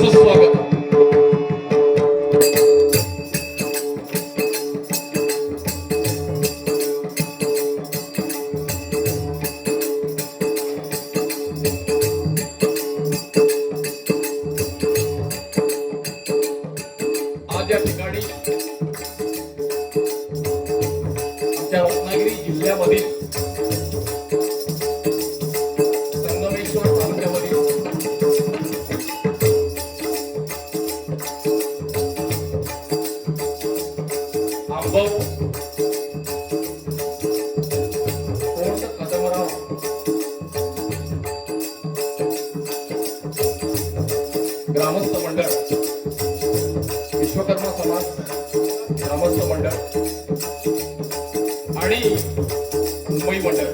सुस्वागत आज या ग्रामस्थ मंडळ. विश्वकर्मा समाज ग्रामस्थ मंडळ आणि मुंबई मंडळ.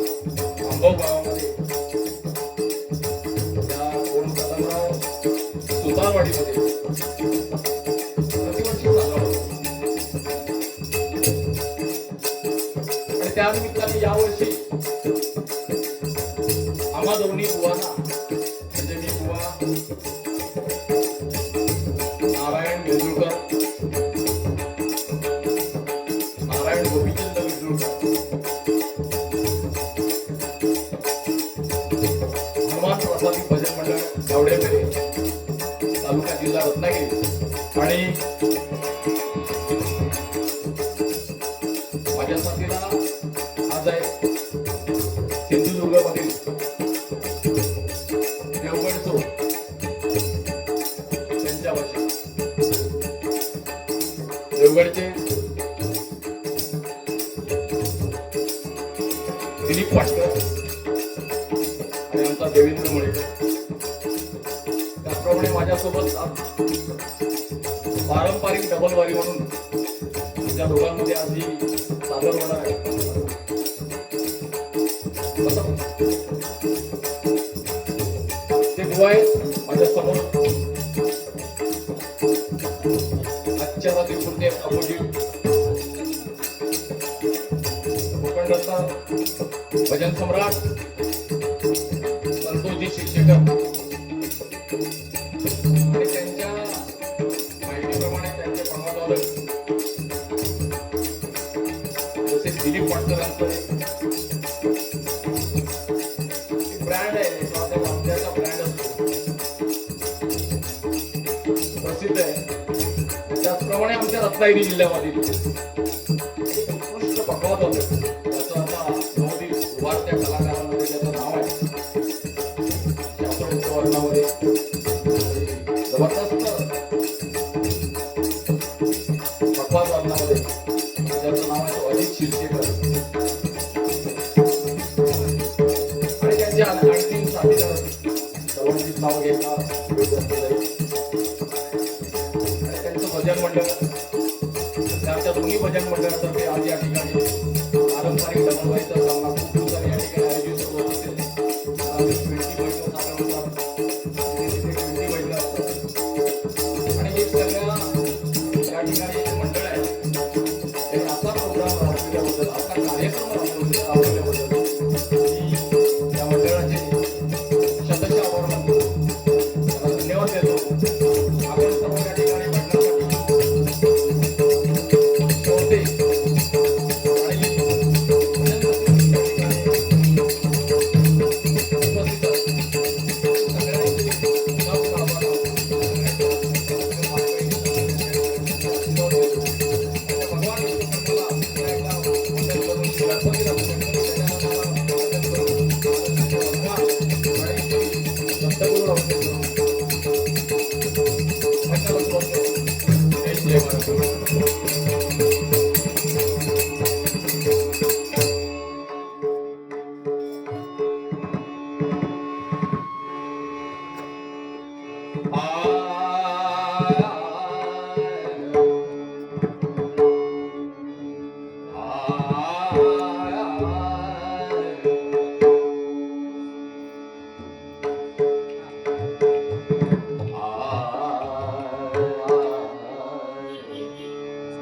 आंबव गावामध्ये या कोण कदमराव सुतारवाडीमध्ये प्रतिवर्षी आणि त्यानिमित्ताने यावर्षी आम्हा दोन्ही बुवांना माझ्या साथीला आज आहे सिंधुदुर्ग मधील देवगड चौक त्यांच्या भाषेत देवगडचे दिलीप पाटकर आणि आमचा देवेंद्र मळेकर त्याचप्रमाणे माझ्यासोबत आज डबलवारी म्हणून. त्या दोघांमध्ये आधी सादर होणार आहे. ते बुवा आहेत माझ्यासमोर आजच्या अपोजिट भजन सम्राट संतोषजी शिक्षक आणि ब्रँड आहे तो ब्रँड असतो प्रसिद्ध आहे. त्याचप्रमाणे आमच्या रत्नागिरी जिल्ह्यामध्ये. उत्कृष्ट पकवत होते. भजन मंडळ. आमच्या दोन्ही भजन मंडळातर्फे आज या ठिकाणी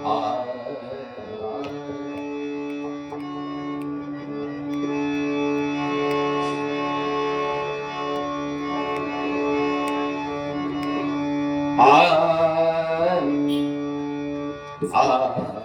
Ah, ah, ah.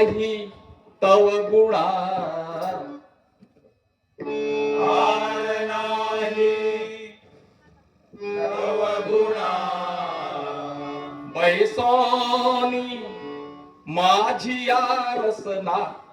नाही तव गुणा. बैसोनी माझी आरसना.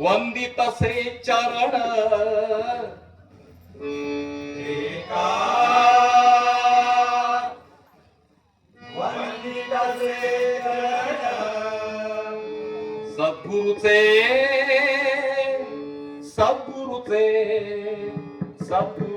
वंदित श्री चरण. सद्गुरुचे सद्गुरुचे सद्गुरु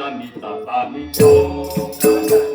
阿弥陀佛，阿弥陀佛。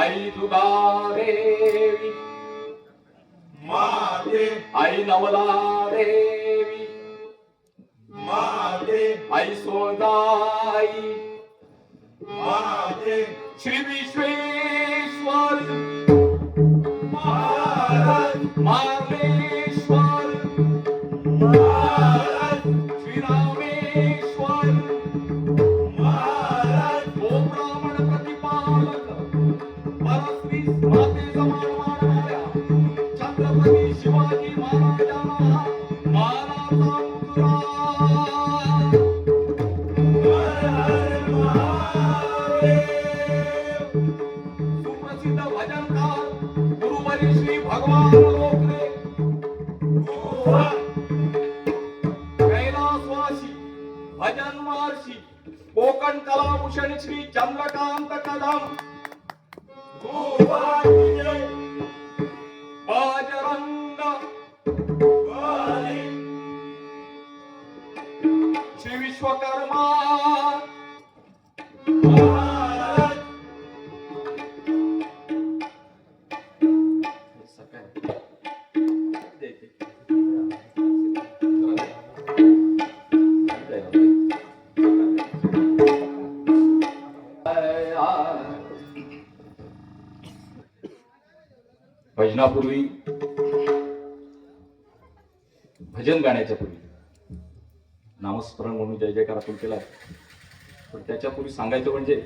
ಐದುಗಾರೇವಿ ಮಾತೆ ಐನವಲಾರೇವಿ ಮಾತೆ ಐಸೋದಾಯಿ ಮಾತೆ ಶ್ರೀ ವಿಶ್ವೇಶ್ವರ ಮಾತೆ ಮಾತೆ सुप्रसिद्ध भजनकार गुरुवरी श्री भगवान लोकरे. हो, कैलासवासी भजन महर्षी कोकण कलाभूषण श्री चंद्रकांत कदम. भजनापूर्वी भजन गाण्याच्या पूर्वी नामस्मरण म्हणून जय जयकार आपण केला. पण त्याच्यापूर्वी सांगायचं म्हणजे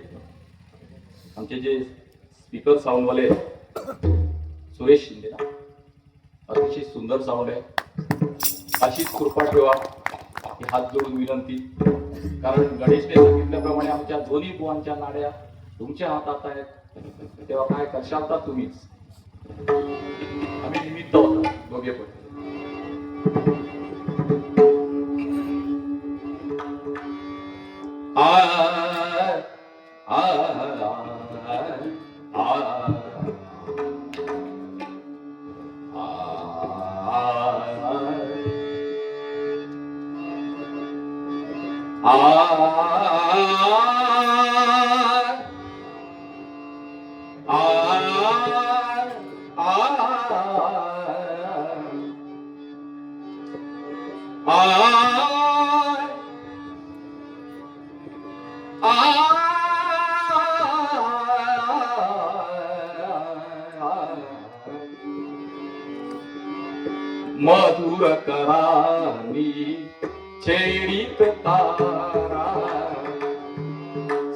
आमचे जे स्पीकर साऊंडवाले सुरेश शिंदे ना अतिशय सुंदर साऊंड आहे. अशीच कृपा ठेवा ही हात जोडून विनंती. कारण गणेशने सांगितल्याप्रमाणे आमच्या दोन्ही बुवांच्या नाड्या तुमच्या हातात आहेत. तेव्हा काय करशाल तर तुम्हीच? आम्ही निमित्त होतो दोघे पण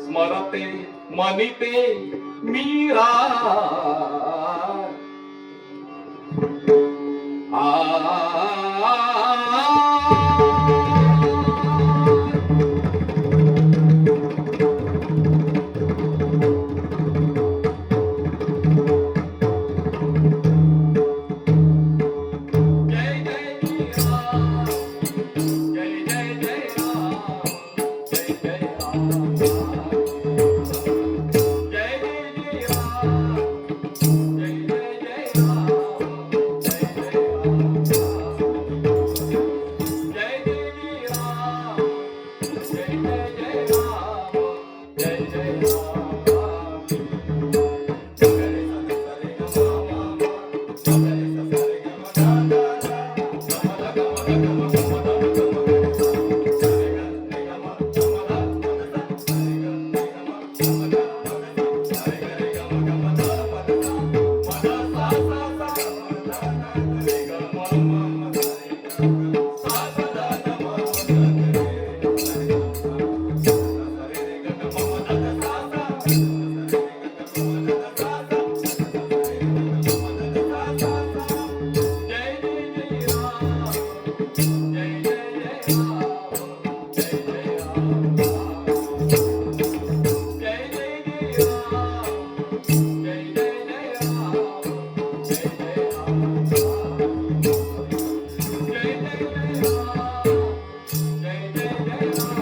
स्मरते मनिते मीरा। आ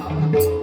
Thank you.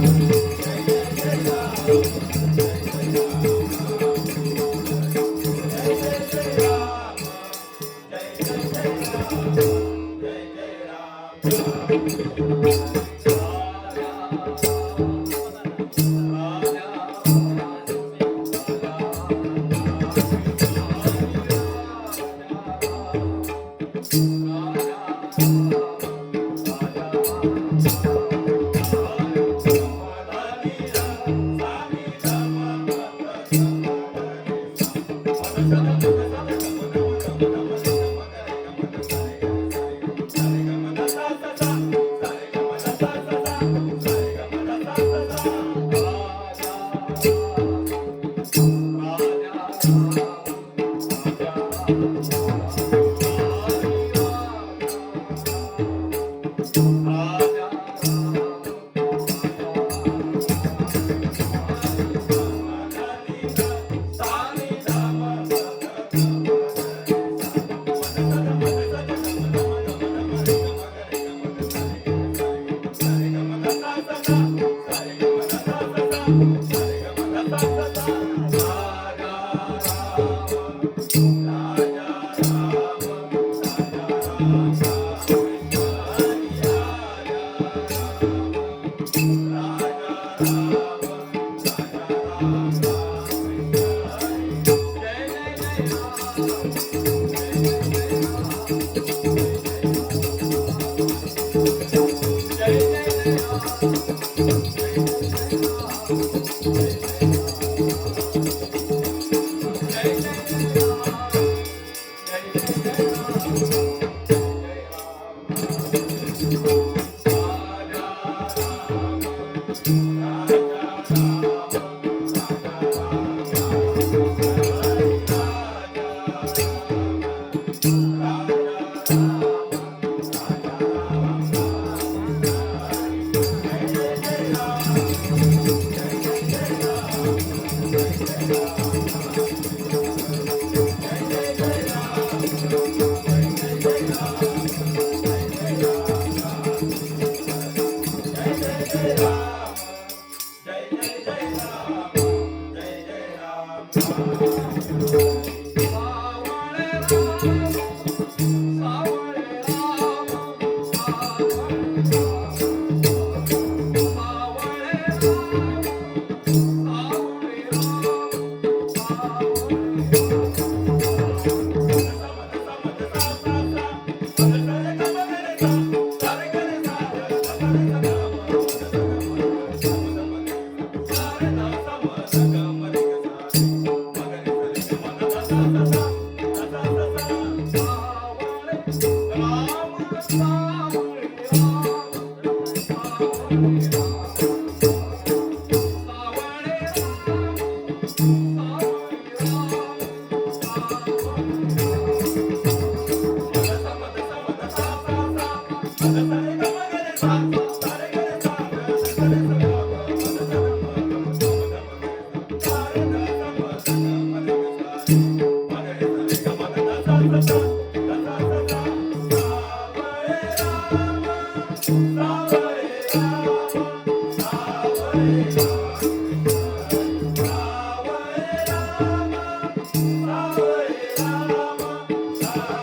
Música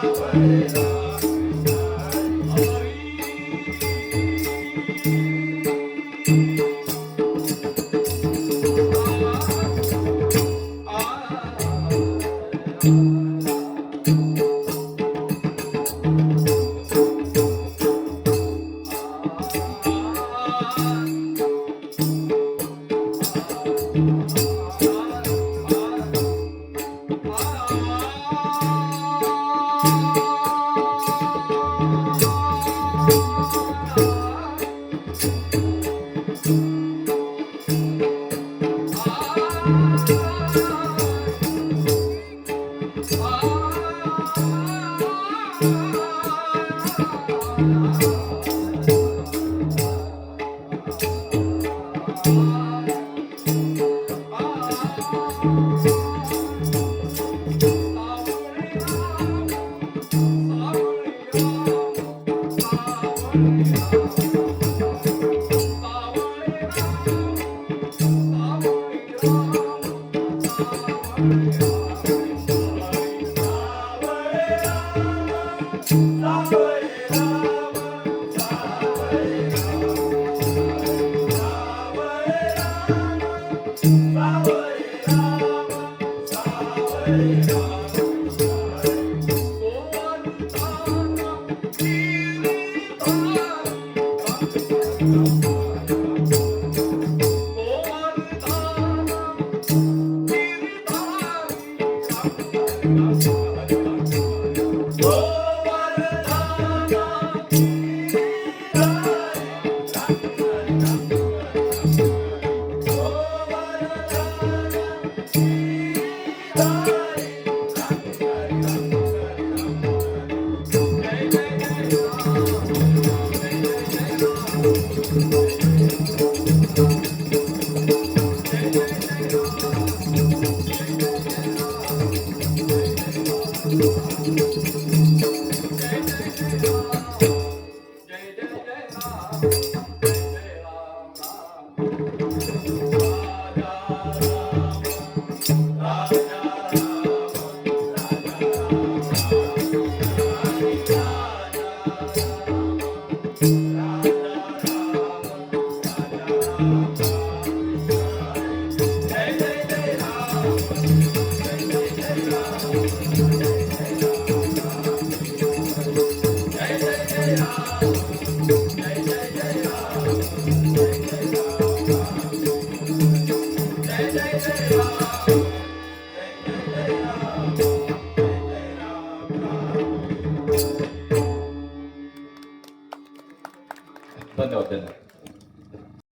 Hare Rama Música